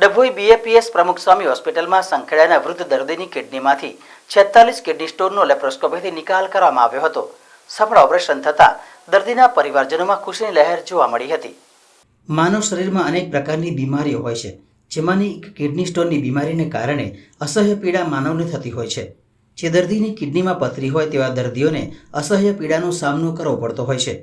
Dabhoi BAPS પ્રમુખ સ્વામી હોસ્પિટલમાં સંખેડાના વૃદ્ધ દર્દીની કિડનીમાંથી છેતાલીસ કિડની સ્ટોનનો લેપ્રોસ્કોપીથી નિકાલ કરવામાં આવ્યો હતો. સફળ ઓપરેશન થતાં દર્દીના પરિવારજનોમાં ખુશીની લહેર જોવા મળી હતી. માનવ શરીરમાં અનેક પ્રકારની બીમારીઓ હોય છે, જેમાંની કિડની સ્ટોનની બીમારીને કારણે અસહ્ય પીડા માનવને થતી હોય છે. જે દર્દીની કિડનીમાં પથરી હોય તેવા દર્દીઓને અસહ્ય પીડાનો સામનો કરવો પડતો હોય છે.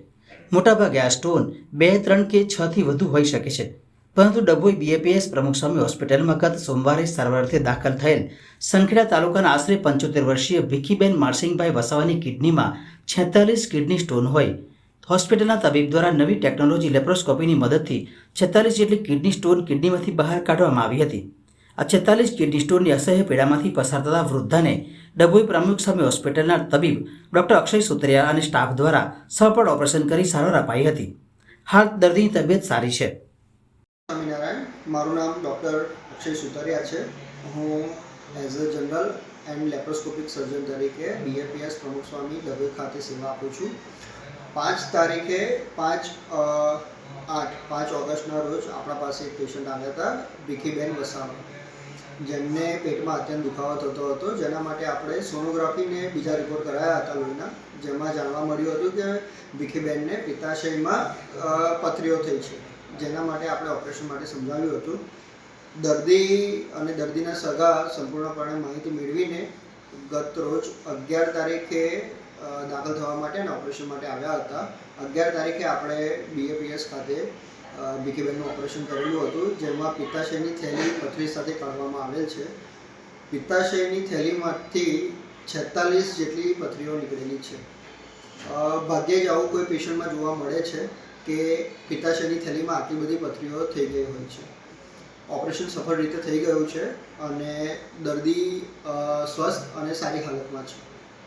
મોટાભાગે આ સ્ટોન બે, ત્રણ કે છથી વધુ હોઈ શકે છે. પરંતુ ડભોઈ બીએપીએસ પ્રમુખ સ્વામી હોસ્પિટલમાં ગત સોમવારે સારવારથી દાખલ થયેલ સંખેડા તાલુકાના આશરે પંચોતેર વર્ષીય ભીખીબેન મારસિંગભાઈ વસાવાની કિડનીમાં છેતાલીસ કિડની સ્ટોન હોય. હોસ્પિટલના તબીબ દ્વારા નવી ટેકનોલોજી લેપ્રોસ્કોપીની મદદથી છેતાલીસ જેટલી કિડની સ્ટોન કિડનીમાંથી બહાર કાઢવામાં આવી હતી. આ છેતાલીસ કિડની સ્ટોનની અસહ્ય પીડામાંથી પસાર થતા વૃદ્ધાને ડભોઈ પ્રમુખ સ્વામી હોસ્પિટલના તબીબ ડૉક્ટર અક્ષય સુત્રિયા અને સ્ટાફ દ્વારા સફળ ઓપરેશન કરી સારવાર અપાઈ હતી. હાલ દર્દીની તબિયત સારી છે. મારું નામ ડૉક્ટર અક્ષય સુતરિયા છે. હું as a general and laparoscopic surgeon તરીકે બીએપીએસ પ્રમુખ સ્વામી દવે ખાતે સેવા આપું છું. પાંચ તારીખે પાંચ આઠ, પાંચ ઓગસ્ટના રોજ આપણા પાસે એક પેશન્ટ આવ્યા હતા, ભીખીબેન વસાવા. જેમને પેટમાં અત્યંત દુખાવો થતો હતો. જેના માટે આપણે સોનોગ્રાફીને બીજા રિપોર્ટ કરાયા હતા લોહીના. જેમાં જાણવા મળ્યું હતું કે ભીખીબેનને પિત્તાશયમાં પથરીઓ થઈ છે. જેના માટે આપણે ઓપરેશન માટે સમજાવ્યું હતું. દર્દી અને દર્દીના સગા સંપૂર્ણપણે માહિતી મેળવીને ગત રોજ અગિયાર તારીખે દાખલ થવા માટે અને ઓપરેશન માટે આવ્યા હતા. અગિયાર તારીખે આપણે બીએપીએસ ખાતે બીકેબેનનું ઓપરેશન કરેલું હતું, જેમાં પિત્તાશયની થેલી પથરી સાથે કાઢવામાં આવેલ છે. પિત્તાશયની થેલીમાંથી છેતાલીસ જેટલી પથરીઓ નીકળેલી છે. ભાગ્યે જ આવું કોઈ પેશન્ટમાં જોવા મળે છે. કે પિત્તાશયની થેલીમાં આટલી બધી પથરીઓ થઈ ગઈ હોય છે. ઓપરેશન સફળ રીતે થઈ ગયું છે અને દર્દી સ્વસ્થ અને સારી હાલતમાં છે.